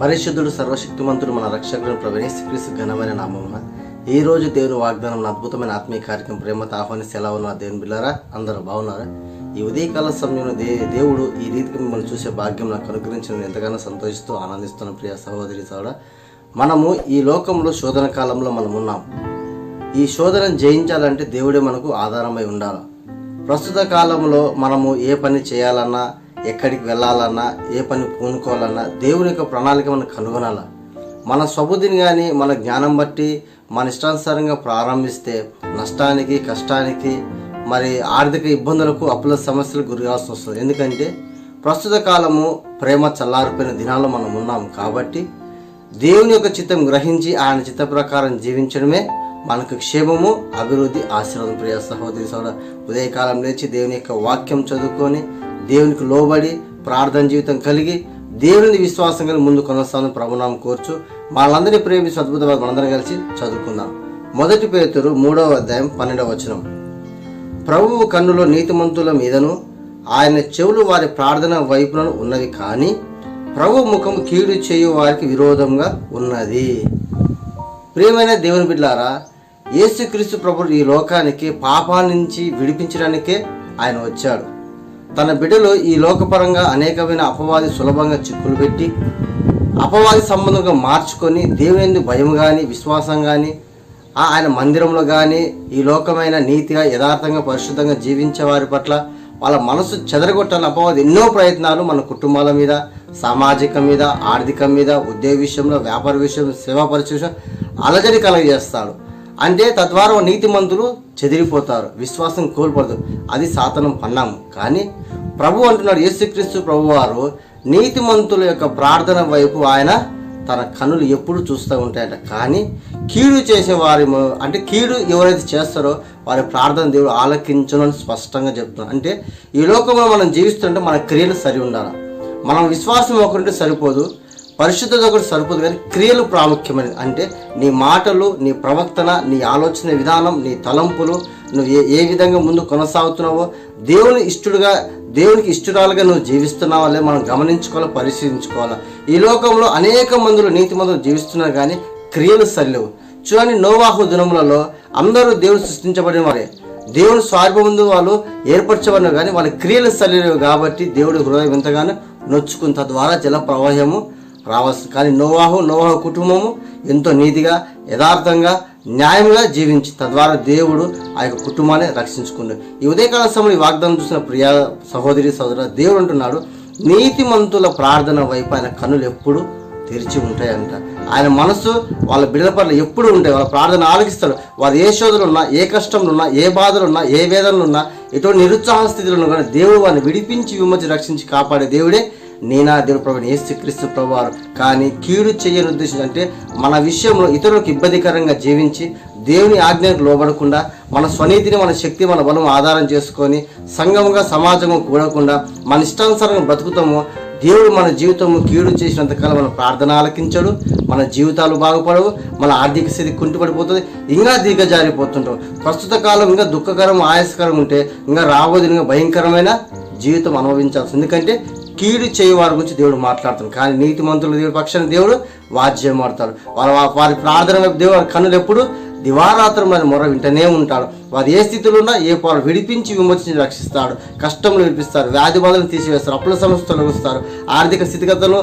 పరిశుద్ధుడు సర్వశక్తిమంతుడు మన రక్షకుడు ప్రవేశక్రీస్తు ఘనమైన నామమున ఈ రోజు దేవుని వాగ్దానం అద్భుతమైన ఆత్మీయ కార్యక్రమం ప్రేమతో ఆహ్వానిస్తే ఎలా ఉన్నారు దేవుని బిల్లారా అందరూ బాగున్నారా? ఈ ఉదయకాల సమయంలో దే దేవుడు ఈ రీతికి మిమ్మల్ని చూసే భాగ్యం నాకు అనుగ్రహించిన ఎంతగానో సంతోషిస్తూ ఆనందిస్తున్న ప్రియ సహోదరి సోడ మనము ఈ లోకంలో శోధన కాలంలో మనం ఉన్నాం. ఈ శోధనను జయించాలంటే దేవుడే మనకు ఆధారమై ఉండాలి. ప్రస్తుత కాలంలో మనము ఏ పని చేయాలన్నా ఎక్కడికి వెళ్ళాలన్నా ఏ పని పూనుకోవాలన్నా దేవుని యొక్క ప్రణాళిక మనం కనుగొనాలా? మన స్వబుద్ధిని కానీ మన జ్ఞానం బట్టి మన ఇష్టానుసారంగా ప్రారంభిస్తే నష్టానికి కష్టానికి మరి ఆర్థిక ఇబ్బందులకు అప్పుల సమస్యలకు గురికాల్సి వస్తుంది. ఎందుకంటే ప్రస్తుత కాలము ప్రేమ చల్లారిపోయిన దినాల్లో మనం ఉన్నాం కాబట్టి దేవుని యొక్క చిత్తం గ్రహించి ఆయన చిత్త ప్రకారం జీవించడమే మనకు క్షేమము అభివృద్ధి ఆశీర్వాదం. ప్రియ సహోదరి సహోదరు ఉదయకాలం లేచి దేవుని యొక్క వాక్యం చదువుకొని దేవునికి లోబడి ప్రార్థన జీవితం కలిగి దేవుని విశ్వాసం కలిగి ముందు కొనసాగని ప్రభునామం కోర్చు వాళ్ళందరినీ ప్రేమించి అద్భుతమైన మనందరం కలిసి చదువుకుందాం. మొదటి పేతురు మూడవ అధ్యాయం పన్నెండవ వచనం. ప్రభువు కన్నులో నీతిమంతుల మీదను ఆయన చెవులు వారి ప్రార్థన వైపులను ఉన్నవి కానీ ప్రభు ముఖం కీడు చేయు వారికి విరోధంగా ఉన్నది. ప్రియమైన దేవుని బిడ్డారా యేసుక్రీస్తు ప్రభు ఈ లోకానికి పాపాల నుంచి విడిపించడానికే ఆయన వచ్చాడు. తన బిడ్డలు ఈ లోకపరంగా అనేకమైన అపవాది సులభంగా చిక్కులు పెట్టి అపవాది సంబంధంగా మార్చుకొని దేవుని భయం కానీ విశ్వాసం కానీ ఆయన మందిరంలో కానీ ఈ లోకమైన నీతిగా యథార్థంగా పరిశుద్ధంగా జీవించే వారి పట్ల వాళ్ళ మనసు చెదరగొట్టాలని అపవాది ఎన్నో ప్రయత్నాలు మన కుటుంబాల మీద సామాజిక మీద ఆర్థిక మీద ఉద్యోగ విషయంలో వ్యాపార విషయంలో సేవా పరిచయం అలజడి కలగజేస్తాడు. అంటే తద్వారా నీతిమంతులు చెదిరిపోతారు. విశ్వాసం కోల్పోదు. అది సాతనం పన్నాము. కానీ ప్రభు అంటున్నాడు యేసుక్రీస్తు ప్రభు వారు నీతిమంతుల యొక్క ప్రార్థన వైపు ఆయన తన కనులు ఎప్పుడు చూస్తూ ఉంటాయట. కానీ కీడు చేసే వారి అంటే కీడు ఎవరైతే చేస్తారో వారి ప్రార్థన దేవుడు ఆలకించను అని స్పష్టంగా చెప్తున్నాను అంటే ఈ లోకంలో మనం జీవిస్తుంటే మన క్రియలు సరి ఉండాలి? మనం విశ్వాసం ఒకరింటే సరిపోదు. పరిశుద్ధత ఒకటి సరిపోదు కానీ క్రియలు ప్రాముఖ్యమైనది. అంటే నీ మాటలు నీ ప్రవర్తన నీ ఆలోచన విధానం నీ తలంపులు నువ్వు ఏ ఏ విధంగా ముందు కొనసాగుతున్నావో దేవుని ఇష్టడుగా దేవునికి ఇష్టరాలుగా నువ్వు జీవిస్తున్నావా లేదా మనం గమనించుకోవాలి పరిశీలించుకోవాలి? ఈ లోకంలో అనేక మందులు నీతి మందులు జీవిస్తున్నారు కానీ క్రియలు సరిలేవు. చూడండి నోవాహు దినములలో అందరూ దేవుడు సృష్టించబడిన వారే. దేవుని స్వార్భముందు వాళ్ళు ఏర్పరచబడిన కానీ వాళ్ళ క్రియలు సరిలేవు కాబట్టి దేవుడి హృదయం ఎంతగానో నొచ్చుకుని తద్వారా జల ప్రవాహము రావచ్చు కానీ నోవాహు నోవాహు కుటుంబము ఎంతో నీతిగా యథార్థంగా న్యాయంగా జీవించి తద్వారా దేవుడు ఆ యొక్క కుటుంబాన్ని రక్షించుకున్నాడు. ఈ ఉదయకాల సమయంలో ఈ వాగ్దానం చూసిన ప్రియ సహోదరి సహోదర దేవుడు అంటున్నాడు నీతిమంతుల ప్రార్థన వైపు ఆయన కన్నులు ఎప్పుడు తెరిచి ఉంటాయంట. ఆయన మనసు వాళ్ళ బిడ్డల పట్ల ఎప్పుడు ఉంటాయి. వాళ్ళ ప్రార్థన ఆలకిస్తాడు. వారు ఏ శోధనలు ఉన్నా ఏ కష్టంలో ఉన్నా ఏ బాధలు ఉన్నా ఏ వేదనలు ఉన్నా ఎటువంటి నిరుత్సాహ స్థితిలో ఉన్నా కానీ దేవుడు వారిని విడిపించి విమర్చి రక్షించి కాపాడే దేవుడే నేనా దేవుడు ప్రభు ఏసుక్రీస్తు ప్రభువారు. కానీ కీడు చేయని ఉద్దేశం అంటే మన విషయంలో ఇతరులకు ఇబ్బందికరంగా జీవించి దేవుని ఆజ్ఞకు లోబడకుండా మన స్వనీతిని మన శక్తి మన బలం ఆధారం చేసుకొని సంఘముగా సమాజము కూడకుండా మన ఇష్టానుసారంగా బ్రతుకుతాము దేవుడు మన జీవితము కీడు చేసినంతకాలం మన ప్రార్థన ఆలకించడు మన జీవితాలు బాగుపడవు మన ఆర్థిక స్థితి కుంటుపడిపోతుంది ఇంకా దిగజారిపోతుంటాం ప్రస్తుత కాలం ఇంకా దుఃఖకరం ఆయాసకరం ఉంటే ఇంకా రాబోదు ఇంకా భయంకరమైన జీవితం అనుభవించాల్సి ఎందుకంటే కీడు చేయ వారి గురించి దేవుడు మాట్లాడుతాడు కానీ నీతి మంత్రులు దేవుడి పక్షాన దేవుడు వాద్యం ఆడతాడు. వారి వారి ప్రార్థన వైపు దేవుడు కన్నులు ఎప్పుడు దివారాత్రం వారి మొర వింటనే ఉంటాడు. వారు ఏ స్థితిలో ఉన్నా ఏ పాలు విడిపించి విమర్శించి రక్షిస్తాడు. కష్టములు విడిపిస్తారు. వ్యాధి బాధలు తీసివేస్తారు. అప్పుల సమస్యలు వస్తారు ఆర్థిక స్థితిగతులను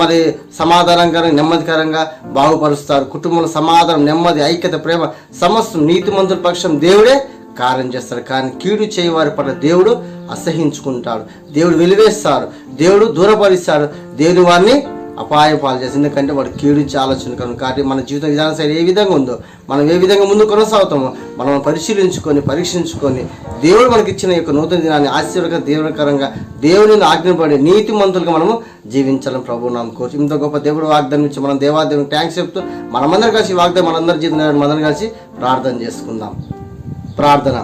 మరి సమాధానకరంగా నెమ్మదికరంగా బాగుపరుస్తారు. కుటుంబంలో సమాధానం నెమ్మది ఐక్యత ప్రేమ సమస్తం నీతి మంత్రుల పక్షం దేవుడే కార్యం చేస్తారు కానీ కీడు చేయి వారి పట్ల దేవుడు అసహించుకుంటాడు. దేవుడు వెలివేస్తారు. దేవుడు దూరపరిస్తాడు దేవుని వారిని అపాయ పాలు చేస్తుంది ఎందుకంటే వాడు కీడు ఆలోచన కనుక కాబట్టి మన జీవిత విధానం శైలి ఏ విధంగా ఉందో మనం ఏ విధంగా ముందు కొనసాగుతామో మనం పరిశీలించుకొని పరీక్షించుకొని దేవుడు మనకి ఇచ్చిన యొక్క నూతన దినాన్ని ఆశ్చర్యకరంగా దేవునికరంగా దేవుని ఆజ్ఞపడి నీతి మంతులుగా మనము జీవించాలని ప్రభు నామ కోరు ఇంత గొప్ప దేవుడు వాగ్దానం ఇచ్చి మనం దేవాదేవుని ట్యాంక్స్ చెప్తూ మనమందరం కలిసి వాగ్దానం మనందరి జీవితం మనందరం కలిసి ప్రార్థన చేసుకుందాం. ప్రార్థన.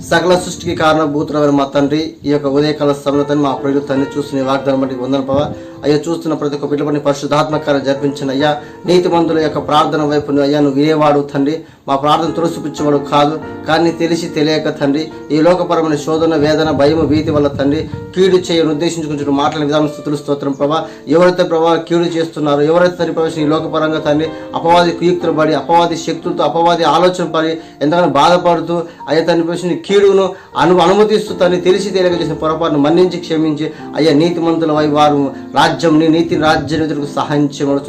సకల సృష్టికి కారణభూతులమైన మా తండ్రి ఈ యొక్క ఉదయకాల సమయంలో మా ప్రజలు తండ్రి చూస్తున్న వాగ్దానం బట్టి వందన పవ అయ్యా చూస్తున్న ప్రతి ఒక్క బిడ్డపని పరిశుద్ధాత్మకారం జరిపించిన అయ్యా నీతి మందుల యొక్క ప్రార్థన వైపు నువ్వు అయ్యా నువ్వు వినేవాడు తండ్రి. మా ప్రార్థన తులసిపుచ్చేవాడు కాదు కానీ తెలిసి తెలియక తండ్రి ఈ లోకపరమైన శోధన వేదన భయము భీతి వల్ల తండ్రి కీడు చేయను ఉద్దేశించుకుంటున్న మాటల విధానం స్థుతులు స్తోత్రం ప్రభా. ఎవరైతే ప్రభావ కీడు చేస్తున్నారో ఎవరైతే తండ్రి ప్రవేశం ఈ లోకపరంగా తండ్రి అపవాది కుయుక్తులు పడి అపవాది శక్తులతో అపవాది ఆలోచన పడి ఎంతగానో బాధపడుతూ అయ్యా తండ్రి ప్రవేశం కీడును అను అనుమతిస్తూ తను తెలిసి తెలియక చేసిన పొరపాటును మన్నించి క్షమించి అయ్యా నీతిమంతుల వై వారు రాజ్యంని నీతి రాజ్యం ఎదురుకు సహాయం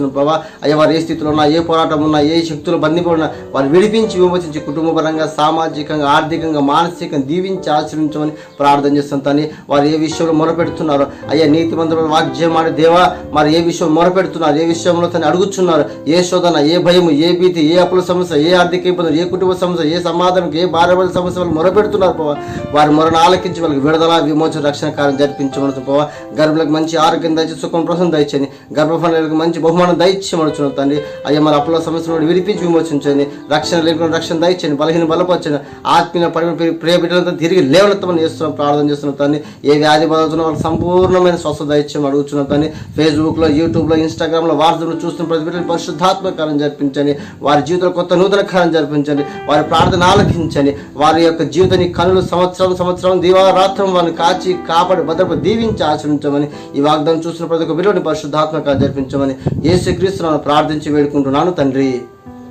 ప్రభా అయ్యా వారు ఏ స్థితిలో ఉన్నా ఏ పోరాటం ఉన్నా ఏ శక్తులు బంధిపడినా వారు విడిపించి విమోచించి కుటుంబపరంగా సామాజికంగా ఆర్థికంగా మానసికంగా దీవించి ఆచరించమని ప్రార్థన చేస్తాను తని వారు ఏ విషయంలో మొరపెడుతున్నారు అయ్యా నీతి మంత్రులు వాగ్జయం ఆడి దేవా మరి ఏ విషయం మొరపెడుతున్నారు ఏ విషయంలో తను అడుగుతున్నారు ఏ శోధన ఏ భయము ఏ భీతి ఏ అప్పుల సమస్య ఏ ఆర్థిక ఇబ్బందులు ఏ కుటుంబ సమస్య ఏ సమాధానం ఏ భార్య సమస్య వాళ్ళు పెడుతున్నారు ప్రభావ వారి మొరను ఆలకించి వాళ్ళకి విడుదల విమోచన రక్షణ కార్యం జరిపించమని పోవా గర్భులకు మంచి ఆరోగ్యం దయచి సుఖం ప్రసం దయచని గర్భఫలకు మంచి బహుమానం దయచేయమనుచున్నాం తండ్రి. అయ్యా మరి అప్పుల సమస్యలు విడిపించి విమోచించండి. రక్షణ లేకుండా రక్షణ దయచండి బలహీన బలపరచండి. ఆత్మీయ పరి ప్రియ బిడ్డలంతా తిరిగి లేవనెత్తమని చేస్తున్నాం ప్రార్థన చేస్తున్నాం తండ్రి. ఏ వ్యాధి బాధతున్న వాళ్ళకి సంపూర్ణమైన స్వస్థ దయచేయమని అడుగుతున్నాం తండ్రి. ఫేస్బుక్లో యూట్యూబ్లో ఇన్స్టాగ్రామ్లో వార్తలు చూస్తున్న ప్రతి బిడ్డలు పరిశుద్ధాత్మ కార్యం జరిపించండి. వారి జీవితంలో కొత్త నూతన కార్యం జరిపించండి. వారి ప్రార్థన ఆలకించండి. వారి యొక్క జీవితాన్ని కనులు సంవత్సరం సంవత్సరం దీవారాత్రం వారిని కాచి కాపాడి భద్రపు దీవించి ఆచరించమని ఈ వాగ్దానం చూసిన ప్రతి ఒక్క విలువని పరిశుద్ధాత్మక జరిపించమని ఏసుక్రీస్తులను ప్రార్థించి వేడుకుంటున్నాను తండ్రి.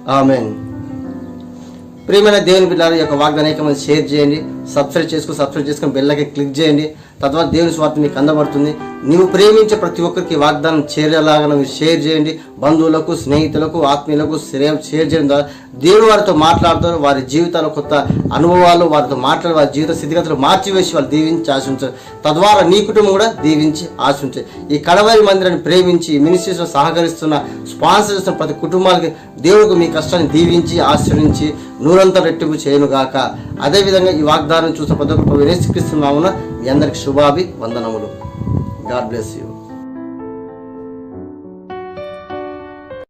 ఆమెన్. ప్రియమైన దేవుని బిడ్డల యొక్క వాగ్దానం షేర్ చేయండి. సబ్స్క్రైబ్ చేసుకుని సబ్స్క్రైబ్ చేసుకుని బెల్లకి క్లిక్ చేయండి. తద్వారా దేవుని స్వార్థ మీకు అందబడుతుంది. నీవు ప్రేమించే ప్రతి ఒక్కరికి వాగ్దానం చేరేలాగా షేర్ చేయండి. బంధువులకు స్నేహితులకు ఆత్మీయులకు షేర్ షేర్ చేయడం ద్వారా దేవుడు వారితో మాట్లాడుతారు. వారి జీవితాల కొత్త అనుభవాలు వారితో మాట్లాడి వారి జీవిత స్థితిగతులు మార్చివేసి వాళ్ళు దీవించి ఆశించారు తద్వారా నీ కుటుంబం కూడా దీవించి ఆశించారు ఈ కడవరి మందిరాన్ని ప్రేమించి మినిస్ట్రీస్లో సహకరిస్తున్న స్పాన్సర్ చేస్తున్న ప్రతి కుటుంబాలకి దేవుడికి మీ కష్టాన్ని దీవించి ఆశ్రయించి నూరంతా రెట్టింపు చేయనుగాక. అదేవిధంగా ఈ వాగ్దానం చూసిన ప్రతి ఒక్క యేసుక్రీస్తు క్రిస్తున్నామున మీ అందరికి శుభాభి వందనములు గాడ్ బ్లెస్ యూ.